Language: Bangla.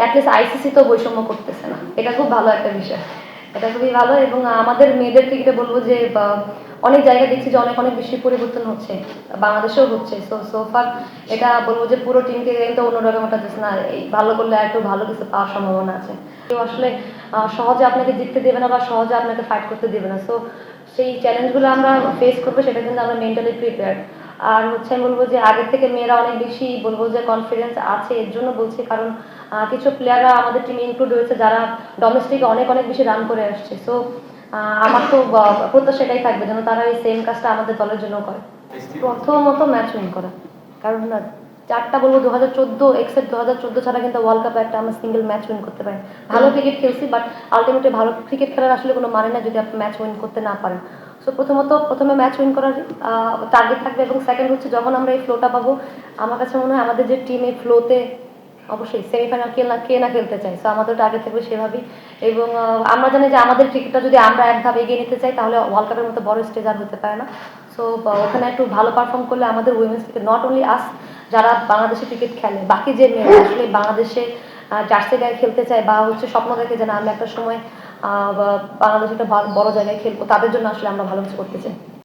অ্যাটলিস্ট আইসিসি তো বৈষম্য করতেছে না। এটা খুব ভালো একটা বিষয়। এটা খুবই ভালো এবং আমাদের বলব যে অনেক দেখছি যে অনেক অনেক বেশি পরিবর্তন হচ্ছে বাংলাদেশেও হচ্ছে। সো সোফার এটা বলব যে পুরো টিমকে কিন্তু অন্যরকম একটা দিচ্ছে না। ভালো করলে একটু ভালো কিছু পাওয়ার সম্ভাবনা আছে। কেউ আসলে সহজে আপনাকে জিততে দেবে না বা সহজে আপনাকে ফাইট করতে দেবে না। সো সেই চ্যালেঞ্জগুলো আমরা ফেস করব, সেটা কিন্তু আমরা মেন্টালি প্রিপেয়ার আর হচ্ছে আমি বলব যে আগের থেকে মেয়েরা অনেক বেশি বলব যে কনফিডেন্স আছে, এর জন্য বলছি কারণ কিছু প্লেয়াররা আমাদের টিমে ইনক্লুড হয়েছে যারা ডোমেস্টিকে অনেক অনেক বেশি রান করে আসছে। সো আমার তো প্রত্যাশা এটাই থাকবে যেন তারা এই সেম কাজটা আমাদের দলের জন্য করে। প্রথমত ম্যাচ উইন করা। কারণ চারটা বলব দু হাজার চোদ্দ এক্সেপ্ট দু হাজার চোদ্দ ছাড়া কিন্তু ওয়ার্ল্ড কাপে একটা আমরা সিঙ্গেল ম্যাচ উইন করতে পারি। ভালো ক্রিকেট খেলছি বাট আলটিমেটলি ভালো ক্রিকেট খেলার আসলে কোনো মানে না যদি আপনি ম্যাচ উইন করতে না পারেন। সো প্রথমত, প্রথমে ম্যাচ উইন করার টার্গেট থাকবে এবং সেকেন্ড হচ্ছে যখন আমরা এই ফ্লোটা পাবো, আমার কাছে মনে হয় আমাদের যে টিম এই ফ্লোতে অবশ্যই সেমিফাইনাল কে না কে না খেলতে চাই সো আমাদের টার্গেট থাকবে সেভাবেই। এবং আমরা জানি যে আমাদের ক্রিকেটটা যদি আমরা এক ধাপ এগিয়ে নিতে চাই, তাহলে ওয়ার্ল্ড কাপের মতো বড় স্টেজ আর হতে পারে না। সো ওখানে একটু ভালো পারফর্ম করলে আমাদের women's cricket not only us যারা বাংলাদেশে ক্রিকেট খেলে, বাকি যে মেয়েরা আসলে বাংলাদেশে জার্সি গায়ে খেলতে চায় বা হচ্ছে স্বপ্ন দেখে যে না, আমি একটা সময় বা- বাংলাদেশ একটা বড় জায়গায় খেলব তাদের জন্য আসলে আমরা ভালো কিছু করতে চাই।